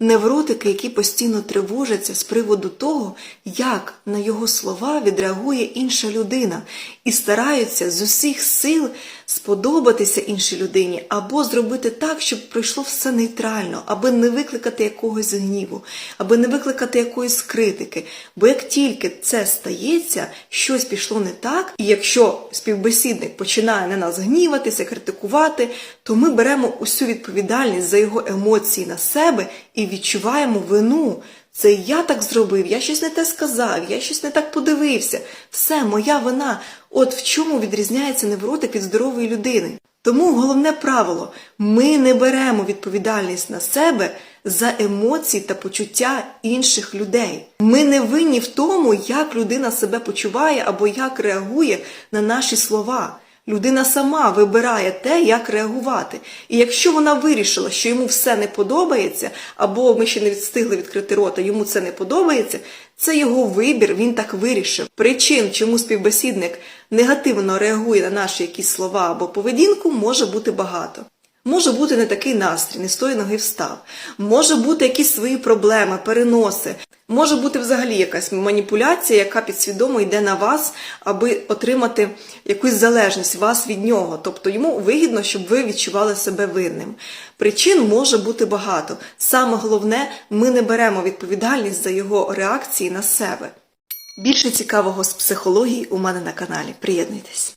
Невротики, які постійно тривожаться з приводу того, як на його слова відреагує інша людина, і стараються з усіх сил сподобатися іншій людині або зробити так, щоб пройшло все нейтрально, аби не викликати якогось гніву, аби не викликати якоїсь критики. Бо як тільки це стається, щось пішло не так, і якщо співбесідник починає на нас гніватися, критикувати, то ми беремо усю відповідальність за його емоції на себе і відчуваємо вину. Це я так зробив, я щось не те сказав, я щось не так подивився. Все, моя вина. От в чому відрізняється невротик від здорової людини. Тому головне правило: ми не беремо відповідальність на себе за емоції та почуття інших людей. Ми не винні в тому, як людина себе почуває або як реагує на наші слова. Людина сама вибирає те, як реагувати. І якщо вона вирішила, що йому все не подобається, або ми ще не встигли відкрити рота, йому це не подобається, це його вибір, він так вирішив. Причин, чому співбесідник негативно реагує на наші якісь слова або поведінку, може бути багато. Може бути не такий настрій, не з тої ноги встав. Може бути якісь свої проблеми, переноси. Може бути взагалі якась маніпуляція, яка підсвідомо йде на вас, аби отримати якусь залежність вас від нього. Тобто йому вигідно, щоб ви відчували себе винним. Причин може бути багато. Саме головне, ми не беремо відповідальність за його реакції на себе. Більше цікавого з психології у мене на каналі. Приєднуйтесь!